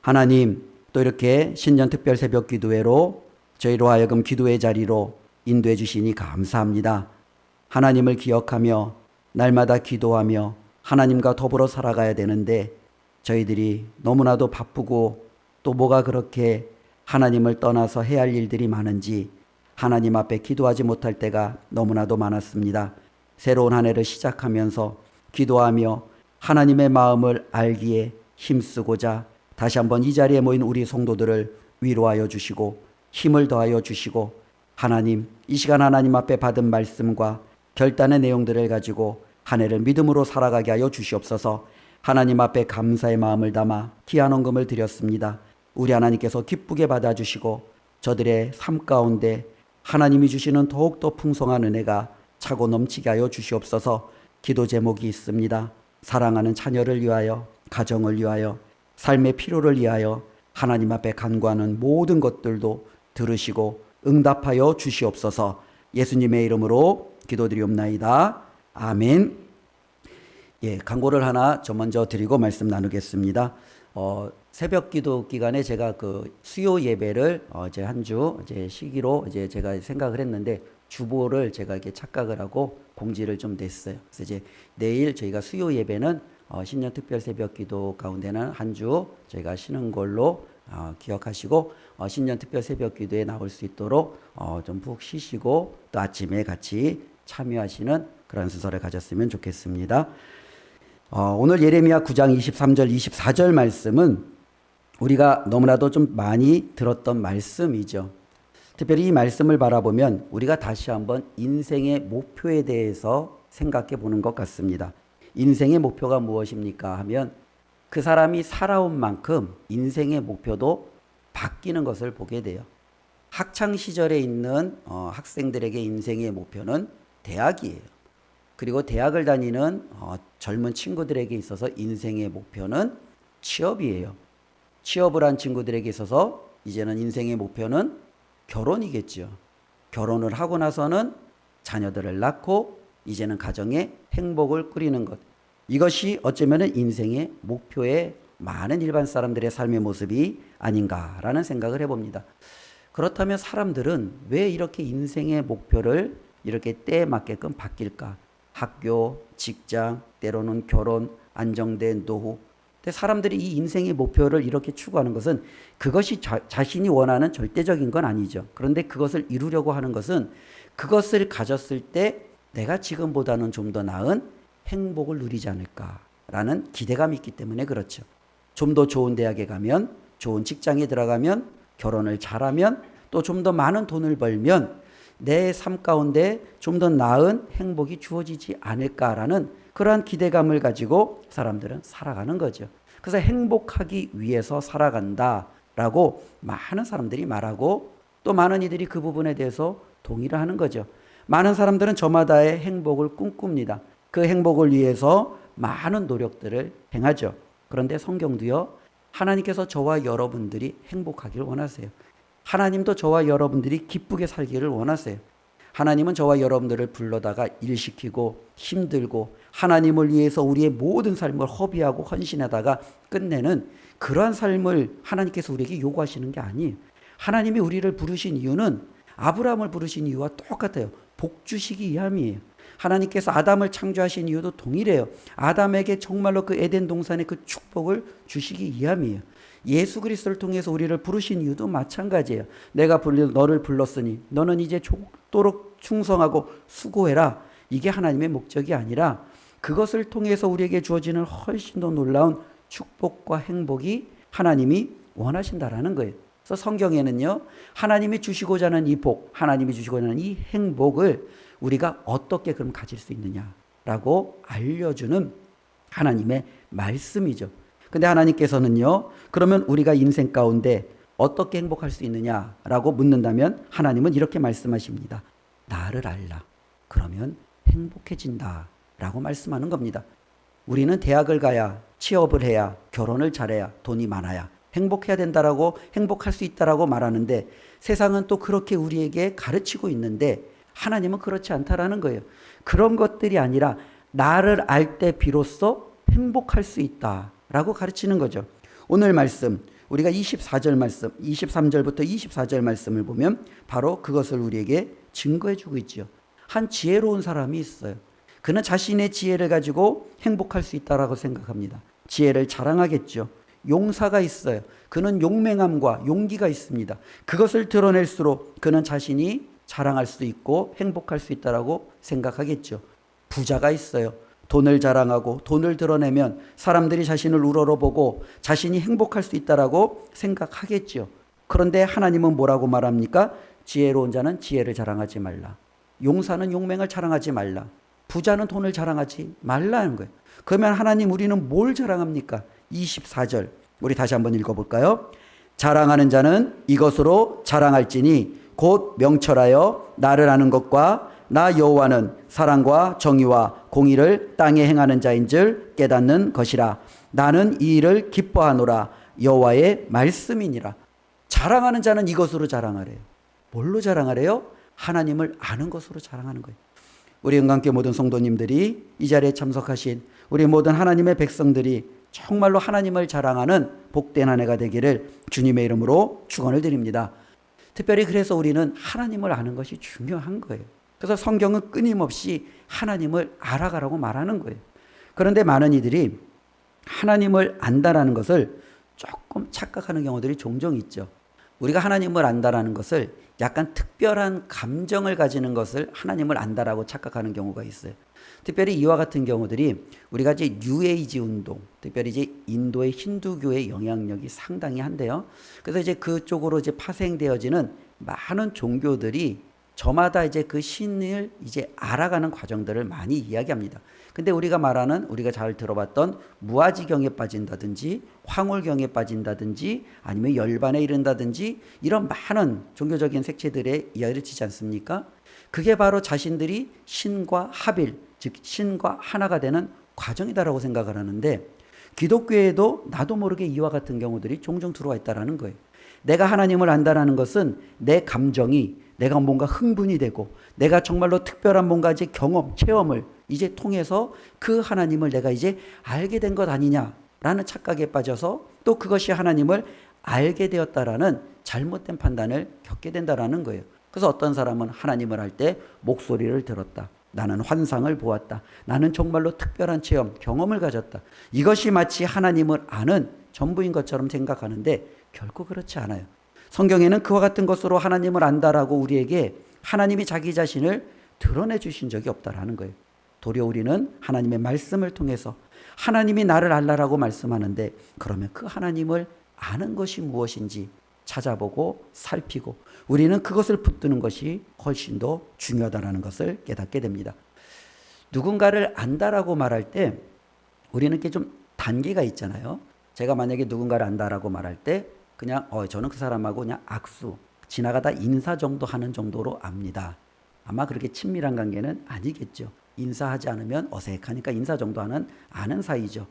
하나님, 또 이렇게 신년 특별 새벽 기도회로 저희로 하여금 기도의 자리로 인도해 주시니 감사합니다. 하나님을 기억하며 날마다 기도하며 하나님과 더불어 살아가야 되는데 저희들이 너무나도 바쁘고 또 뭐가 그렇게 하나님을 떠나서 해야 할 일들이 많은지 하나님 앞에 기도하지 못할 때가 너무나도 많았습니다. 새로운 한 해를 시작하면서 기도하며 하나님의 마음을 알기에 힘쓰고자 다시 한번 이 자리에 모인 우리 성도들을 위로하여 주시고 힘을 더하여 주시고 하나님 이 시간 하나님 앞에 받은 말씀과 결단의 내용들을 가지고 한 해를 믿음으로 살아가게 하여 주시옵소서 하나님 앞에 감사의 마음을 담아 귀한 헌금을 드렸습니다. 우리 하나님께서 기쁘게 받아주시고 저들의 삶 가운데 하나님이 주시는 더욱더 풍성한 은혜가 차고 넘치게 하여 주시옵소서 기도 제목이 있습니다. 사랑하는 자녀를 위하여 가정을 위하여 삶의 필요를 위하여 하나님 앞에 간구하는 모든 것들도 들으시고 응답하여 주시옵소서 예수님의 이름으로 기도드리옵나이다. 아멘. 예, 광고를 하나 저 먼저 드리고 말씀 나누겠습니다. 어, 새벽 기도 기간에 제가 그 수요 예배를 어, 이제 한 주 이제 시기로 이제 제가 생각을 했는데 주보를 제가 이렇게 착각을 하고 공지를 좀 냈어요. 그래서 이제 내일 저희가 수요 예배는 어, 신년 특별 새벽 기도 가운데는 한 주 저희가 쉬는 걸로 어, 기억하시고 어, 신년 특별 새벽 기도에 나올 수 있도록 어, 좀 푹 쉬시고 또 아침에 같이 참여하시는 그런 순서를 가졌으면 좋겠습니다. 어, 오늘 예레미야 9장 23절 24절 말씀은 우리가 너무나도 좀 많이 들었던 말씀이죠. 특별히 이 말씀을 바라보면 우리가 다시 한번 인생의 목표에 대해서 생각해 보는 것 같습니다. 인생의 목표가 무엇입니까 하면 그 사람이 살아온 만큼 인생의 목표도 바뀌는 것을 보게 돼요. 학창 시절에 있는 어, 학생들에게 인생의 목표는 대학이에요. 그리고 대학을 다니는 어, 젊은 친구들에게 있어서 인생의 목표는 취업이에요. 취업을 한 친구들에게 있어서 이제는 인생의 목표는 결혼이겠죠. 결혼을 하고 나서는 자녀들을 낳고 이제는 가정의 행복을 꾸리는 것. 이것이 어쩌면 인생의 목표의 많은 일반 사람들의 삶의 모습이 아닌가라는 생각을 해봅니다. 그렇다면 사람들은 왜 이렇게 인생의 목표를 이렇게 때에 맞게끔 바뀔까? 학교, 직장, 때로는 결혼, 안정된 노후. 근데 사람들이 이 인생의 목표를 이렇게 추구하는 것은 그것이 자, 자신이 원하는 절대적인 건 아니죠. 그런데 그것을 이루려고 하는 것은 그것을 가졌을 때 내가 지금보다는 좀 더 나은 행복을 누리지 않을까라는 기대감이 있기 때문에 그렇죠. 좀 더 좋은 대학에 가면, 좋은 직장에 들어가면, 결혼을 잘하면, 또 좀 더 많은 돈을 벌면 내 삶 가운데 좀 더 나은 행복이 주어지지 않을까라는 그러한 기대감을 가지고 사람들은 살아가는 거죠. 그래서 행복하기 위해서 살아간다라고 많은 사람들이 말하고 또 많은 이들이 그 부분에 대해서 동의를 하는 거죠. 많은 사람들은 저마다의 행복을 꿈꿉니다. 그 행복을 위해서 많은 노력들을 행하죠. 그런데 성경도요, 하나님께서 저와 여러분들이 행복하기를 원하세요. 하나님도 저와 여러분들이 기쁘게 살기를 원하세요. 하나님은 저와 여러분들을 불러다가 일시키고 힘들고 하나님을 위해서 우리의 모든 삶을 허비하고 헌신하다가 끝내는 그러한 삶을 하나님께서 우리에게 요구하시는 게 아니에요. 하나님이 우리를 부르신 이유는 아브라함을 부르신 이유와 똑같아요. 복 주시기 위함이에요. 하나님께서 아담을 창조하신 이유도 동일해요. 아담에게 정말로 그 에덴 동산의 그 축복을 주시기 위함이에요. 예수 그리스도를 통해서 우리를 부르신 이유도 마찬가지예요. 내가 불러 너를 불렀으니 너는 이제 죽도록 충성하고 수고해라. 이게 하나님의 목적이 아니라 그것을 통해서 우리에게 주어지는 훨씬 더 놀라운 축복과 행복이 하나님이 원하신다라는 거예요. 그래서 성경에는요, 하나님이 주시고자 하는 이 복, 하나님이 주시고자 하는 이 행복을 우리가 어떻게 그럼 가질 수 있느냐라고 알려주는 하나님의 말씀이죠. 근데 하나님께서는요, 그러면 우리가 인생 가운데 어떻게 행복할 수 있느냐라고 묻는다면 하나님은 이렇게 말씀하십니다. 나를 알라. 그러면 행복해진다. 라고 말씀하는 겁니다. 우리는 대학을 가야, 취업을 해야, 결혼을 잘해야, 돈이 많아야, 행복해야 된다라고 행복할 수 있다라고 말하는데 세상은 또 그렇게 우리에게 가르치고 있는데 하나님은 그렇지 않다라는 거예요. 그런 것들이 아니라 나를 알 때 비로소 행복할 수 있다라고 가르치는 거죠. 오늘 말씀 우리가 24절 말씀, 23절부터 24절 말씀을 보면 바로 그것을 우리에게 증거해 주고 있지요. 한 지혜로운 사람이 있어요. 그는 자신의 지혜를 가지고 행복할 수 있다라고 생각합니다. 지혜를 자랑하겠죠. 용사가 있어요. 그는 용맹함과 용기가 있습니다. 그것을 드러낼수록 그는 자신이 자랑할 수 있고 행복할 수 있다라고 생각하겠죠. 부자가 있어요. 돈을 자랑하고 돈을 드러내면 사람들이 자신을 우러러보고 자신이 행복할 수 있다라고 생각하겠죠. 그런데 하나님은 뭐라고 말합니까? 지혜로운 자는 지혜를 자랑하지 말라. 용사는 용맹을 자랑하지 말라. 부자는 돈을 자랑하지 말라는 거예요. 그러면 하나님 우리는 뭘 자랑합니까? 24절. 우리 다시 한번 읽어볼까요? 자랑하는 자는 이것으로 자랑할지니 곧 명철하여 나를 아는 것과 나 여호와는 사랑과 정의와 공의를 땅에 행하는 자인 줄 깨닫는 것이라. 나는 이 일을 기뻐하노라. 여호와의 말씀이니라. 자랑하는 자는 이것으로 자랑하래요. 뭘로 자랑하래요? 하나님을 아는 것으로 자랑하는 거예요. 우리 은강교 모든 성도님들이 이 자리에 참석하신 우리 모든 하나님의 백성들이 정말로 하나님을 자랑하는 복된 한 해가 되기를 주님의 이름으로 축원을 드립니다. 특별히 그래서 우리는 하나님을 아는 것이 중요한 거예요. 그래서 성경은 끊임없이 하나님을 알아가라고 말하는 거예요. 그런데 많은 이들이 하나님을 안다라는 것을 조금 착각하는 경우들이 종종 있죠. 우리가 하나님을 안다라는 것을 약간 특별한 감정을 가지는 것을 하나님을 안다라고 착각하는 경우가 있어요. 특별히 이와 같은 경우들이 우리가 이제 뉴에이지 운동, 특별히 이제 인도의 힌두교의 영향력이 상당히 한데요. 그래서 이제 그쪽으로 이제 파생되어지는 많은 종교들이 저마다 이제 그 신을 이제 알아가는 과정들을 많이 이야기합니다. 근데 우리가 말하는 우리가 잘 들어봤던 무아지경에 빠진다든지 황홀경에 빠진다든지 아니면 열반에 이른다든지 이런 많은 종교적인 색채들의 이야기를 치지 않습니까? 그게 바로 자신들이 신과 합일, 즉 신과 하나가 되는 과정이다라고 생각을 하는데 기독교에도 나도 모르게 이와 같은 경우들이 종종 들어와 있다라는 거예요. 내가 하나님을 안다라는 것은 내 감정이 내가 뭔가 흥분이 되고 내가 정말로 특별한 뭔가 이제 경험, 체험을 이제 통해서 그 하나님을 내가 이제 알게 된 것 아니냐라는 착각에 빠져서 또 그것이 하나님을 알게 되었다라는 잘못된 판단을 겪게 된다라는 거예요. 그래서 어떤 사람은 하나님을 할 때 목소리를 들었다. 나는 환상을 보았다. 나는 정말로 특별한 체험, 경험을 가졌다. 이것이 마치 하나님을 아는 전부인 것처럼 생각하는데 결코 그렇지 않아요. 성경에는 그와 같은 것으로 하나님을 안다라고 우리에게 하나님이 자기 자신을 드러내 주신 적이 없다라는 거예요. 도리어 우리는 하나님의 말씀을 통해서 하나님이 나를 알라라고 말씀하는데 그러면 그 하나님을 아는 것이 무엇인지 찾아보고 살피고 우리는 그것을 붙드는 것이 훨씬 더 중요하다라는 것을 깨닫게 됩니다. 누군가를 안다라고 말할 때 우리는 이렇게 좀 단계가 있잖아요. 제가 만약에 누군가를 안다라고 말할 때 그냥 어 저는 그 사람하고 그냥 악수 지나가다 인사 정도 하는 정도로 압니다. 아마 그렇게 친밀한 관계는 아니겠죠. 인사하지 않으면 어색하니까 인사 정도 하는 아는 사이죠.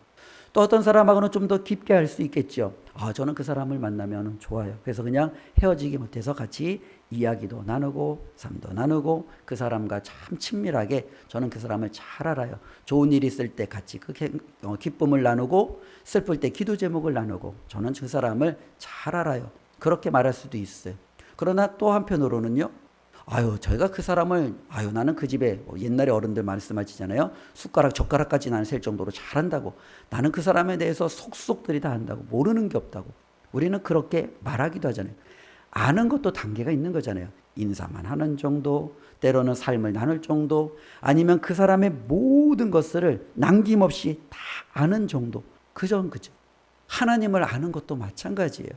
또 어떤 사람하고는 좀 더 깊게 할 수 있겠죠. 아, 저는 그 사람을 만나면 좋아요. 그래서 그냥 헤어지기 못해서 같이 이야기도 나누고, 삶도 나누고, 그 사람과 참 친밀하게 저는 그 사람을 잘 알아요. 좋은 일 있을 때 같이 그 어, 기쁨을 나누고, 슬플 때 기도 제목을 나누고, 저는 그 사람을 잘 알아요. 그렇게 말할 수도 있어요. 그러나 또 한편으로는요, 아유, 저희가 그 사람을, 아유, 나는 그 집에 뭐 옛날에 어른들 말씀하시잖아요. 숟가락, 젓가락까지 나는 셀 정도로 잘한다고. 나는 그 사람에 대해서 속속들이 다 안다고. 모르는 게 없다고. 우리는 그렇게 말하기도 하잖아요. 아는 것도 단계가 있는 거잖아요. 인사만 하는 정도, 때로는 삶을 나눌 정도, 아니면 그 사람의 모든 것을 남김없이 다 아는 정도. 그전 그죠. 하나님을 아는 것도 마찬가지예요.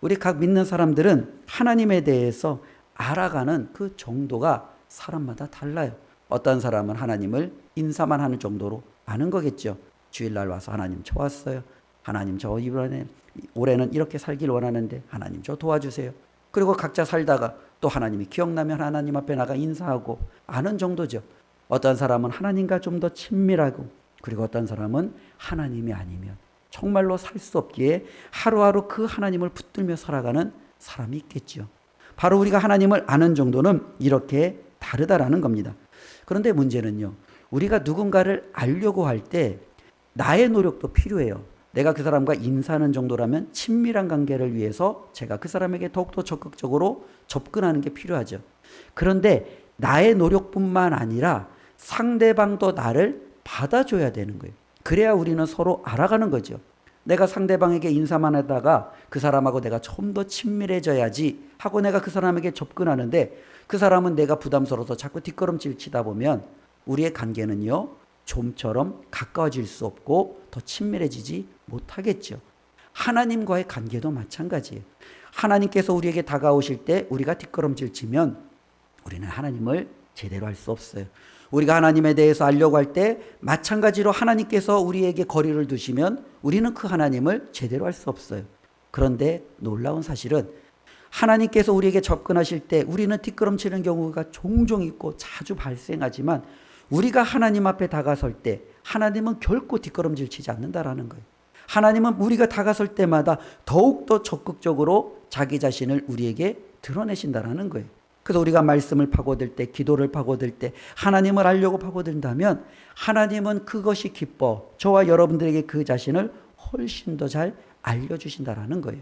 우리 각 믿는 사람들은 하나님에 대해서 알아가는 그 정도가 사람마다 달라요. 어떤 사람은 하나님을 인사만 하는 정도로 아는 거겠죠. 주일날 와서 하나님 저 왔어요. 하나님 저 이번에 올해는 이렇게 살길 원하는데 하나님 저 도와주세요. 그리고 각자 살다가 또 하나님이 기억나면 하나님 앞에 나가 인사하고 아는 정도죠. 어떤 사람은 하나님과 좀 더 친밀하고 그리고 어떤 사람은 하나님이 아니면 정말로 살 수 없기에 하루하루 그 하나님을 붙들며 살아가는 사람이 있겠죠. 바로 우리가 하나님을 아는 정도는 이렇게 다르다라는 겁니다. 그런데 문제는요. 우리가 누군가를 알려고 할 때 나의 노력도 필요해요. 내가 그 사람과 인사하는 정도라면 친밀한 관계를 위해서 제가 그 사람에게 더욱더 적극적으로 접근하는 게 필요하죠. 그런데 나의 노력뿐만 아니라 상대방도 나를 받아줘야 되는 거예요. 그래야 우리는 서로 알아가는 거죠. 내가 상대방에게 인사만 하다가 그 사람하고 내가 좀 더 친밀해져야지 하고 내가 그 사람에게 접근하는데 그 사람은 내가 부담스러워서 자꾸 뒷걸음질 치다 보면 우리의 관계는요, 좀처럼 가까워질 수 없고 더 친밀해지지 못하겠죠. 하나님과의 관계도 마찬가지예요. 하나님께서 우리에게 다가오실 때 우리가 뒷걸음질 치면 우리는 하나님을 제대로 할 수 없어요. 우리가 하나님에 대해서 알려고 할 때 마찬가지로 하나님께서 우리에게 거리를 두시면 우리는 그 하나님을 제대로 할 수 없어요. 그런데 놀라운 사실은 하나님께서 우리에게 접근하실 때 우리는 뒷걸음치는 경우가 종종 있고 자주 발생하지만 우리가 하나님 앞에 다가설 때 하나님은 결코 뒷걸음질 치지 않는다라는 거예요. 하나님은 우리가 다가설 때마다 더욱더 적극적으로 자기 자신을 우리에게 드러내신다라는 거예요. 그래서 우리가 말씀을 파고들 때, 기도를 파고들 때, 하나님을 알려고 파고든다면 하나님은 그것이 기뻐 저와 여러분들에게 그 자신을 훨씬 더 잘 알려주신다라는 거예요.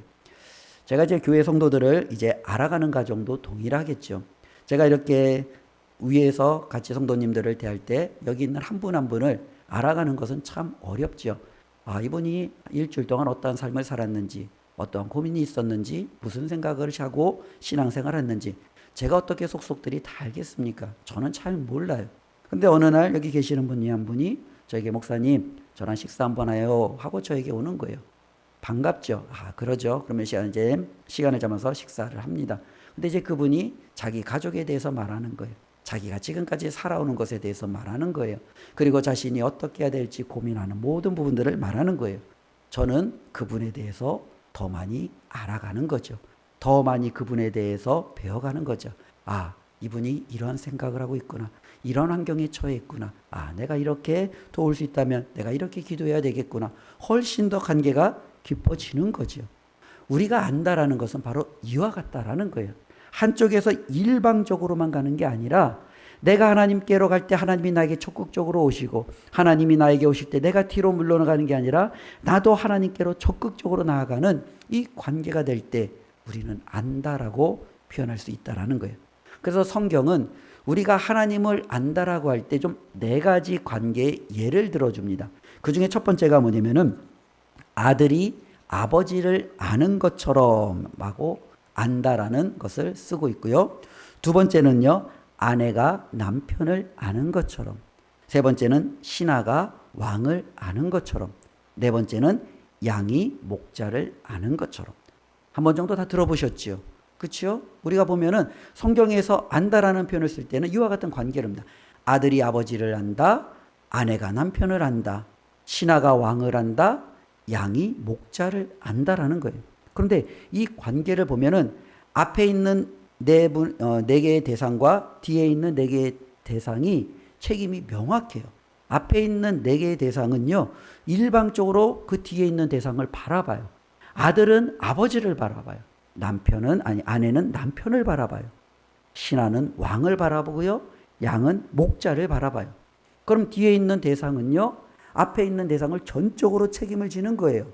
제가 이제 교회 성도들을 이제 알아가는 과정도 동일하겠죠. 제가 이렇게 위에서 같이 성도님들을 대할 때 여기 있는 한 분한 분을 알아가는 것은 참 어렵죠. 아, 이분이 일주일 동안 어떠한 삶을 살았는지, 어떠한 고민이 있었는지, 무슨 생각을 하고 신앙생활을 했는지, 제가 어떻게 속속들이 다 알겠습니까? 저는 잘 몰라요. 근데 어느 날 여기 계시는 분이 한 분이 저에게 목사님, 저랑 식사 한번 해요. 하고 저에게 오는 거예요. 반갑죠. 아, 그러죠. 그러면 시간 이제 시간을 잡아서 식사를 합니다. 근데 이제 그분이 자기 가족에 대해서 말하는 거예요. 자기가 지금까지 살아오는 것에 대해서 말하는 거예요. 그리고 자신이 어떻게 해야 될지 고민하는 모든 부분들을 말하는 거예요. 저는 그분에 대해서 더 많이 알아가는 거죠. 더 많이 그분에 대해서 배워가는 거죠. 아, 이분이 이런 생각을 하고 있구나. 이런 환경에 처해 있구나. 아, 내가 이렇게 도울 수 있다면 내가 이렇게 기도해야 되겠구나. 훨씬 더 관계가 깊어지는 거죠. 우리가 안다라는 것은 바로 이와 같다라는 거예요. 한쪽에서 일방적으로만 가는 게 아니라 내가 하나님께로 갈 때 하나님이 나에게 적극적으로 오시고 하나님이 나에게 오실 때 내가 뒤로 물러나가는 게 아니라 나도 하나님께로 적극적으로 나아가는 이 관계가 될 때 우리는 안다라고 표현할 수 있다라는 거예요. 그래서 성경은 우리가 하나님을 안다라고 할 때 좀 네 가지 관계의 예를 들어줍니다. 그 중에 첫 번째가 뭐냐면은 아들이 아버지를 아는 것처럼 하고 안다라는 것을 쓰고 있고요. 두 번째는요, 아내가 남편을 아는 것처럼. 세 번째는 신하가 왕을 아는 것처럼. 네 번째는 양이 목자를 아는 것처럼. 한 번 정도 다 들어보셨지요? 그렇죠? 우리가 보면은 성경에서 안다라는 표현을 쓸 때는 이와 같은 관계를 합니다. 아들이 아버지를 안다, 아내가 남편을 안다, 신하가 왕을 안다, 양이 목자를 안다라는 거예요. 그런데 이 관계를 보면은 앞에 있는 네, 분, 어, 네 개의 대상과 뒤에 있는 네 개의 대상이 책임이 명확해요. 앞에 있는 네 개의 대상은요, 일방적으로 그 뒤에 있는 대상을 바라봐요. 아들은 아버지를 바라봐요. 남편은, 아니, 아내는 남편을 바라봐요. 신하는 왕을 바라보고요, 양은 목자를 바라봐요. 그럼 뒤에 있는 대상은요, 앞에 있는 대상을 전적으로 책임을 지는 거예요.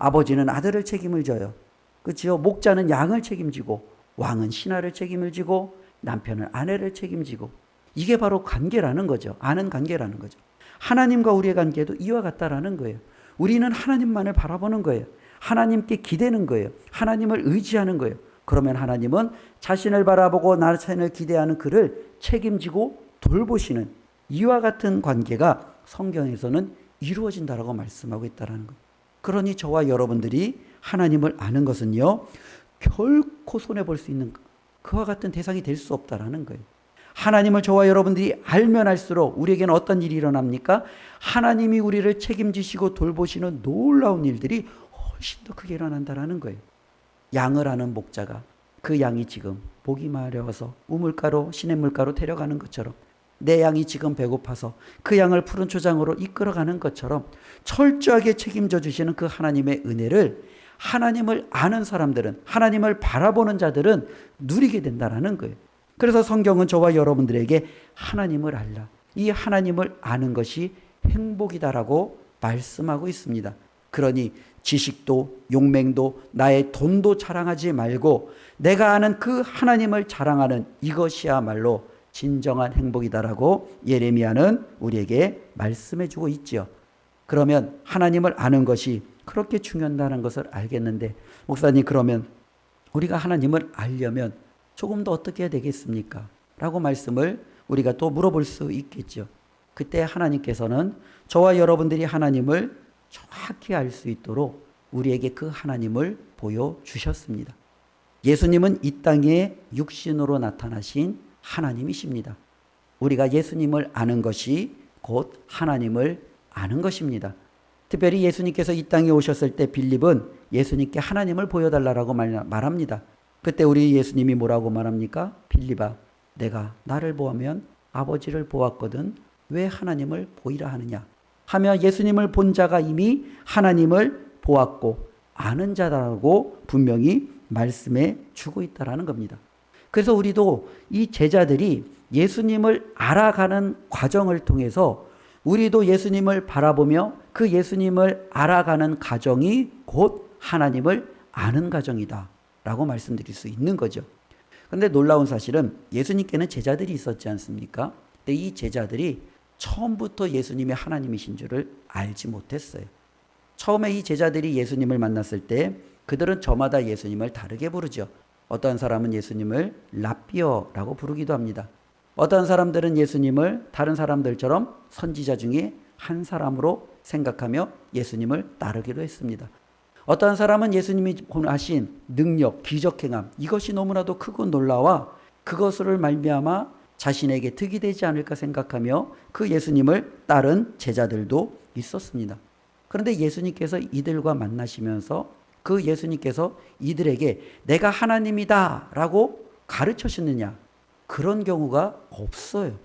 아버지는 아들을 책임을 져요. 그렇죠? 목자는 양을 책임지고 왕은 신하를 책임을 지고 남편은 아내를 책임지고 이게 바로 관계라는 거죠. 아는 관계라는 거죠. 하나님과 우리의 관계도 이와 같다라는 거예요. 우리는 하나님만을 바라보는 거예요. 하나님께 기대는 거예요. 하나님을 의지하는 거예요. 그러면 하나님은 자신을 바라보고 나 자신을 기대하는 그를 책임지고 돌보시는 이와 같은 관계가 성경에서는 이루어진다라고 말씀하고 있다라는 거예요. 그러니 저와 여러분들이 하나님을 아는 것은요, 결코 손해볼 수 있는 그와 같은 대상이 될 수 없다라는 거예요. 하나님을 저와 여러분들이 알면 알수록 우리에게는 어떤 일이 일어납니까? 하나님이 우리를 책임지시고 돌보시는 놀라운 일들이 훨씬 더 크게 일어난다라는 거예요. 양을 아는 목자가 그 양이 지금 목이 마려워서 우물가로 시냇물가로 데려가는 것처럼 내 양이 지금 배고파서 그 양을 푸른 초장으로 이끌어가는 것처럼 철저하게 책임져 주시는 그 하나님의 은혜를 하나님을 아는 사람들은 하나님을 바라보는 자들은 누리게 된다라는 거예요. 그래서 성경은 저와 여러분들에게 하나님을 알라. 이 하나님을 아는 것이 행복이다라고 말씀하고 있습니다. 그러니 지식도 용맹도 나의 돈도 자랑하지 말고 내가 아는 그 하나님을 자랑하는 이것이야말로 진정한 행복이다라고 예레미야는 우리에게 말씀해 주고 있지요. 그러면 하나님을 아는 것이 그렇게 중요하다는 것을 알겠는데 목사님 그러면 우리가 하나님을 알려면 조금 더 어떻게 해야 되겠습니까? 라고 말씀을 우리가 또 물어볼 수 있겠죠. 그때 하나님께서는 저와 여러분들이 하나님을 정확히 알 수 있도록 우리에게 그 하나님을 보여주셨습니다. 예수님은 이 땅에 육신으로 나타나신 하나님이십니다. 우리가 예수님을 아는 것이 곧 하나님을 아는 것입니다. 특별히 예수님께서 이 땅에 오셨을 때 빌립은 예수님께 하나님을 보여달라고 말합니다. 그때 우리 예수님이 뭐라고 말합니까? 빌립아, 내가 나를 보면 아버지를 보았거든 왜 하나님을 보이라 하느냐? 하며 예수님을 본 자가 이미 하나님을 보았고 아는 자라고 분명히 말씀해 주고 있다라는 겁니다. 그래서 우리도 이 제자들이 예수님을 알아가는 과정을 통해서 우리도 예수님을 바라보며 그 예수님을 알아가는 과정이 곧 하나님을 아는 과정이다. 라고 말씀드릴 수 있는 거죠. 그런데 놀라운 사실은 예수님께는 제자들이 있었지 않습니까? 근데 이 제자들이 처음부터 예수님이 하나님이신 줄을 알지 못했어요. 처음에 이 제자들이 예수님을 만났을 때 그들은 저마다 예수님을 다르게 부르죠. 어떤 사람은 예수님을 라비어라고 부르기도 합니다. 어떤 사람들은 예수님을 다른 사람들처럼 선지자 중에 한 사람으로 생각하며 예수님을 따르기도 했습니다. 어떤 사람은 예수님이 하신 능력, 기적 행함 이것이 너무나도 크고 놀라와 그것을 말미암아 자신에게 득이 되지 않을까 생각하며 그 예수님을 따른 제자들도 있었습니다. 그런데 예수님께서 이들과 만나시면서 그 예수님께서 이들에게 내가 하나님이다 라고 가르쳐셨느냐 그런 경우가 없어요.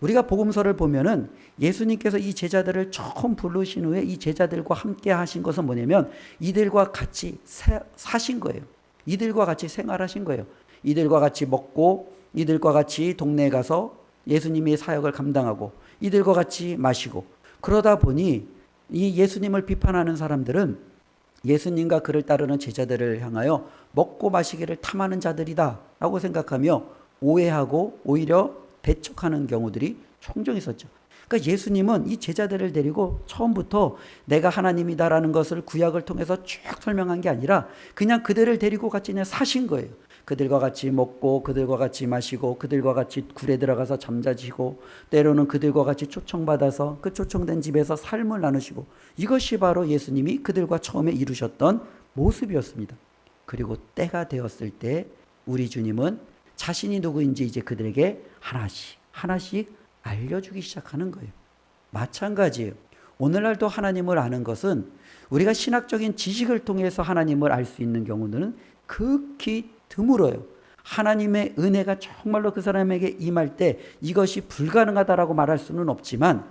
우리가 복음서를 보면은 예수님께서 이 제자들을 처음 부르신 후에 이 제자들과 함께 하신 것은 뭐냐면 이들과 같이 사신 거예요. 이들과 같이 생활하신 거예요. 이들과 같이 먹고 이들과 같이 동네에 가서 예수님의 사역을 감당하고 이들과 같이 마시고 그러다 보니 이 예수님을 비판하는 사람들은 예수님과 그를 따르는 제자들을 향하여 먹고 마시기를 탐하는 자들이다 라고 생각하며 오해하고 오히려 배척하는 경우들이 종종 있었죠. 그러니까 예수님은 이 제자들을 데리고 처음부터 내가 하나님이다라는 것을 구약을 통해서 쭉 설명한 게 아니라 그냥 그들을 데리고 같이 그냥 사신 거예요. 그들과 같이 먹고 그들과 같이 마시고 그들과 같이 굴에 들어가서 잠자지고 때로는 그들과 같이 초청받아서 그 초청된 집에서 삶을 나누시고 이것이 바로 예수님이 그들과 처음에 이루셨던 모습이었습니다. 그리고 때가 되었을 때 우리 주님은 자신이 누구인지 이제 그들에게 하나씩 하나씩 알려주기 시작하는 거예요. 마찬가지예요. 오늘날도 하나님을 아는 것은 우리가 신학적인 지식을 통해서 하나님을 알 수 있는 경우는 극히 드물어요. 하나님의 은혜가 정말로 그 사람에게 임할 때 이것이 불가능하다라고 말할 수는 없지만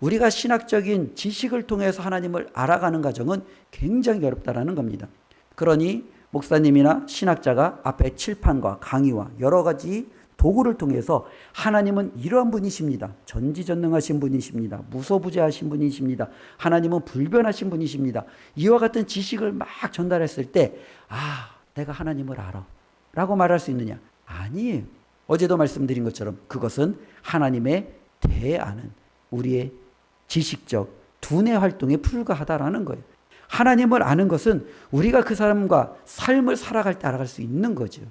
우리가 신학적인 지식을 통해서 하나님을 알아가는 과정은 굉장히 어렵다라는 겁니다. 그러니 목사님이나 신학자가 앞에 칠판과 강의와 여러 가지 도구를 통해서 하나님은 이러한 분이십니다. 전지전능하신 분이십니다. 무소부재하신 분이십니다. 하나님은 불변하신 분이십니다. 이와 같은 지식을 막 전달했을 때, 아, 내가 하나님을 알아. 라고 말할 수 있느냐? 아니에요. 어제도 말씀드린 것처럼 그것은 하나님의 대안은 우리의 지식적 두뇌 활동에 불과하다라는 거예요. 하나님을 아는 것은 우리가 그 사람과 삶을 살아갈 때 알아갈 수 있는 거죠.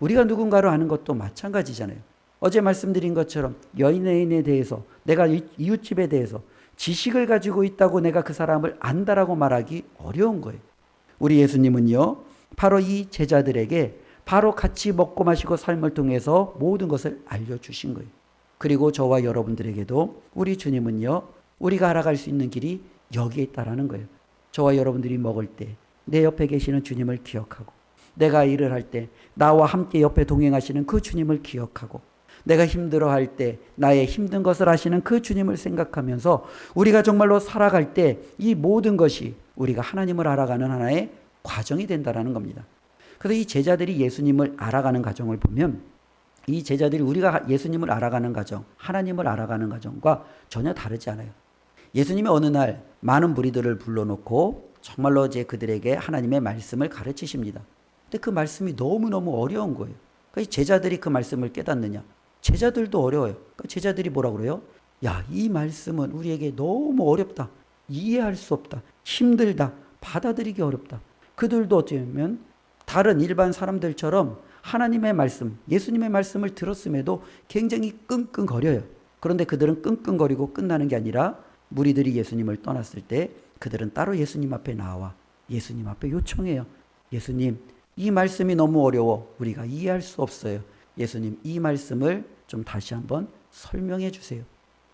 우리가 누군가를 아는 것도 마찬가지잖아요. 어제 말씀드린 것처럼 여인에 대해서 내가 이웃집에 대해서 지식을 가지고 있다고 내가 그 사람을 안다라고 말하기 어려운 거예요. 우리 예수님은요, 바로 이 제자들에게 바로 같이 먹고 마시고 삶을 통해서 모든 것을 알려주신 거예요. 그리고 저와 여러분들에게도 우리 주님은요, 우리가 알아갈 수 있는 길이 여기에 있다라는 거예요. 저와 여러분들이 먹을 때 내 옆에 계시는 주님을 기억하고 내가 일을 할 때 나와 함께 옆에 동행하시는 그 주님을 기억하고 내가 힘들어 할 때 나의 힘든 것을 아시는 그 주님을 생각하면서 우리가 정말로 살아갈 때 이 모든 것이 우리가 하나님을 알아가는 하나의 과정이 된다라는 겁니다. 그래서 이 제자들이 예수님을 알아가는 과정을 보면 이 제자들이 우리가 예수님을 알아가는 과정, 하나님을 알아가는 과정과 전혀 다르지 않아요. 예수님이 어느 날 많은 무리들을 불러놓고 정말로 이제 그들에게 하나님의 말씀을 가르치십니다. 근데 그 말씀이 너무너무 어려운 거예요. 그러니까 제자들이 그 말씀을 깨닫느냐? 제자들도 어려워요. 그러니까 제자들이 뭐라 그래요? 야, 이 말씀은 우리에게 너무 어렵다. 이해할 수 없다. 힘들다. 받아들이기 어렵다. 그들도 어쩌면 다른 일반 사람들처럼 하나님의 말씀, 예수님의 말씀을 들었음에도 굉장히 끙끙거려요. 그런데 그들은 끙끙거리고 끝나는 게 아니라 무리들이 예수님을 떠났을 때 그들은 따로 예수님 앞에 나와 예수님 앞에 요청해요. 예수님, 이 말씀이 너무 어려워. 우리가 이해할 수 없어요. 예수님, 이 말씀을 좀 다시 한번 설명해 주세요.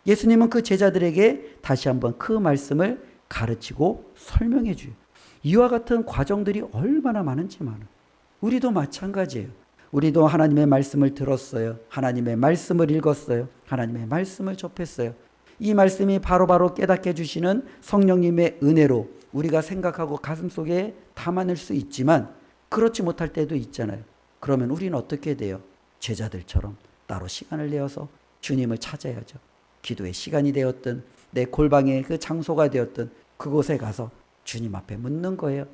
예수님은 그 제자들에게 다시 한번 그 말씀을 가르치고 설명해 줘요. 이와 같은 과정들이 얼마나 많은지 많아. 우리도 마찬가지예요. 우리도 하나님의 말씀을 들었어요. 하나님의 말씀을 읽었어요. 하나님의 말씀을 접했어요. 이 말씀이 바로 바로 깨닫게 해주시는 성령님의 은혜로 우리가 생각하고 가슴 속에 담아낼 수 있지만 그렇지 못할 때도 있잖아요. 그러면 우리는 어떻게 돼요? 제자들처럼 따로 시간을 내어서 주님을 찾아야죠. 기도의 시간이 되었든 내 골방의 그 장소가 되었든 그곳에 가서 주님 앞에 묻는 거예요.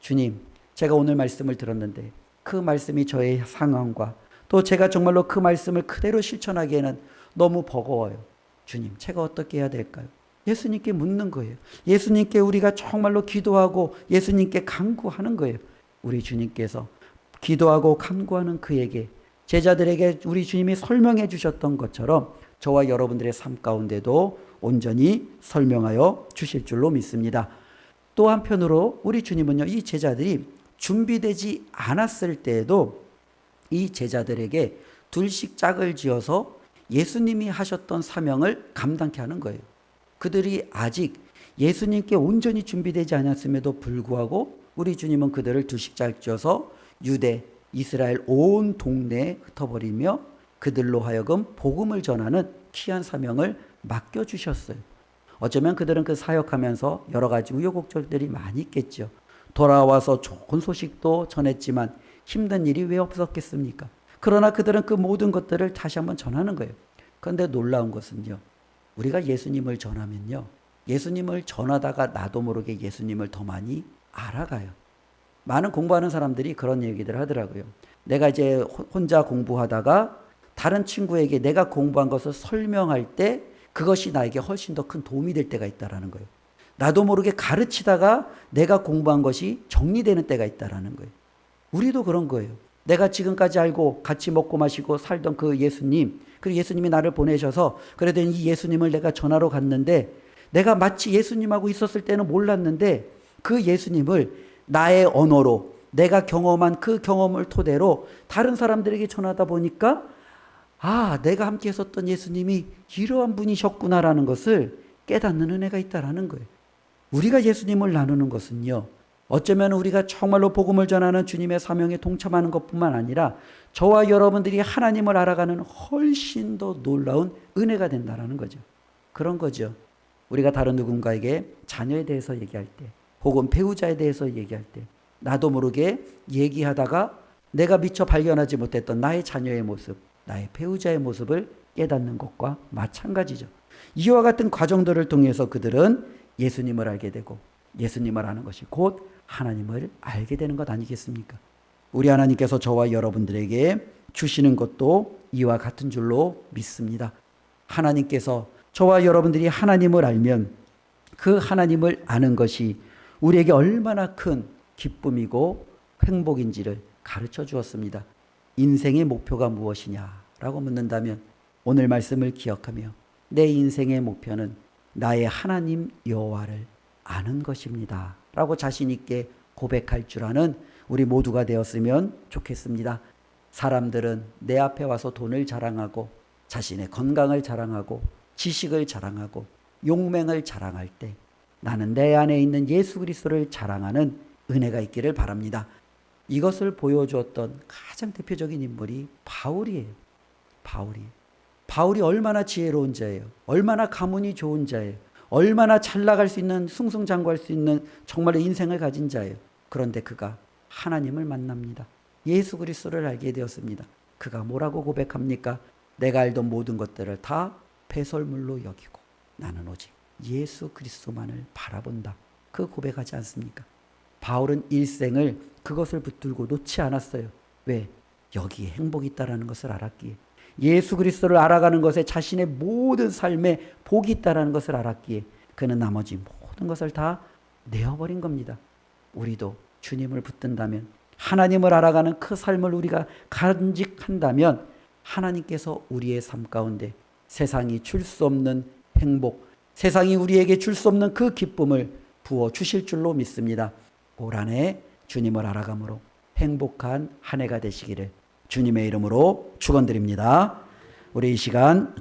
주님, 제가 오늘 말씀을 들었는데 그 말씀이 저의 상황과 또 제가 정말로 그 말씀을 그대로 실천하기에는 너무 버거워요. 주님, 제가 어떻게 해야 될까요? 예수님께 묻는 거예요. 예수님께 우리가 정말로 기도하고 예수님께 간구하는 거예요. 우리 주님께서 기도하고 간구하는 그에게 제자들에게 우리 주님이 설명해 주셨던 것처럼 저와 여러분들의 삶 가운데도 온전히 설명하여 주실 줄로 믿습니다. 또 한편으로 우리 주님은요, 이 제자들이 준비되지 않았을 때에도 이 제자들에게 둘씩 짝을 지어서 예수님이 하셨던 사명을 감당케 하는 거예요. 그들이 아직 예수님께 온전히 준비되지 않았음에도 불구하고 우리 주님은 그들을 둘씩 짝 지어서 유대, 이스라엘 온 동네에 흩어버리며 그들로 하여금 복음을 전하는 귀한 사명을 맡겨주셨어요. 어쩌면 그들은 그 사역하면서 여러 가지 우여곡절들이 많이 있겠죠. 돌아와서 좋은 소식도 전했지만 힘든 일이 왜 없었겠습니까? 그러나 그들은 그 모든 것들을 다시 한번 전하는 거예요. 그런데 놀라운 것은요. 우리가 예수님을 전하면요. 예수님을 전하다가 나도 모르게 예수님을 더 많이 알아가요. 많은 공부하는 사람들이 그런 얘기들 하더라고요. 내가 이제 혼자 공부하다가 다른 친구에게 내가 공부한 것을 설명할 때 그것이 나에게 훨씬 더 큰 도움이 될 때가 있다라는 거예요. 나도 모르게 가르치다가 내가 공부한 것이 정리되는 때가 있다라는 거예요. 우리도 그런 거예요. 내가 지금까지 알고 같이 먹고 마시고 살던 그 예수님, 그리고 예수님이 나를 보내셔서 그래도 이 예수님을 내가 전하러 갔는데 내가 마치 예수님하고 있었을 때는 몰랐는데 그 예수님을 나의 언어로 내가 경험한 그 경험을 토대로 다른 사람들에게 전하다 보니까 아, 내가 함께 했었던 예수님이 이러한 분이셨구나라는 것을 깨닫는 은혜가 있다라는 거예요. 우리가 예수님을 나누는 것은요. 어쩌면 우리가 정말로 복음을 전하는 주님의 사명에 동참하는 것뿐만 아니라 저와 여러분들이 하나님을 알아가는 훨씬 더 놀라운 은혜가 된다라는 거죠. 그런 거죠. 우리가 다른 누군가에게 자녀에 대해서 얘기할 때 혹은 배우자에 대해서 얘기할 때 나도 모르게 얘기하다가 내가 미처 발견하지 못했던 나의 자녀의 모습, 나의 배우자의 모습을 깨닫는 것과 마찬가지죠. 이와 같은 과정들을 통해서 그들은 예수님을 알게 되고 예수님을 아는 것이 곧 하나님을 알게 되는 것 아니겠습니까? 우리 하나님께서 저와 여러분들에게 주시는 것도 이와 같은 줄로 믿습니다. 하나님께서 저와 여러분들이 하나님을 알면 그 하나님을 아는 것이 우리에게 얼마나 큰 기쁨이고 행복인지를 가르쳐 주었습니다. 인생의 목표가 무엇이냐라고 묻는다면 오늘 말씀을 기억하며 내 인생의 목표는 나의 하나님 여호와를 아는 것입니다. 라고 자신 있게 고백할 줄 아는 우리 모두가 되었으면 좋겠습니다. 사람들은 내 앞에 와서 돈을 자랑하고 자신의 건강을 자랑하고 지식을 자랑하고 용맹을 자랑할 때 나는 내 안에 있는 예수 그리스도를 자랑하는 은혜가 있기를 바랍니다. 이것을 보여주었던 가장 대표적인 인물이 바울이에요. 바울이. 바울이 얼마나 지혜로운 자예요. 얼마나 가문이 좋은 자예요. 얼마나 잘 나갈 수 있는 승승장구할 수 있는 정말 인생을 가진 자예요. 그런데 그가 하나님을 만납니다. 예수 그리스도를 알게 되었습니다. 그가 뭐라고 고백합니까? 내가 알던 모든 것들을 다 배설물로 여기고 나는 오직 예수 그리스도만을 바라본다. 그 고백하지 않습니까? 바울은 일생을 그것을 붙들고 놓지 않았어요. 왜? 여기에 행복이 있다라는 것을 알았기에. 예수 그리스도를 알아가는 것에 자신의 모든 삶에 복이 있다라는 것을 알았기에 그는 나머지 모든 것을 다 내어버린 겁니다. 우리도 주님을 붙든다면 하나님을 알아가는 그 삶을 우리가 간직한다면 하나님께서 우리의 삶 가운데 세상이 줄 수 없는 행복, 세상이 우리에게 줄 수 없는 그 기쁨을 부어 주실 줄로 믿습니다. 올 한해 주님을 알아감으로 행복한 한 해가 되시기를 주님의 이름으로 축원드립니다. 우리 이 시간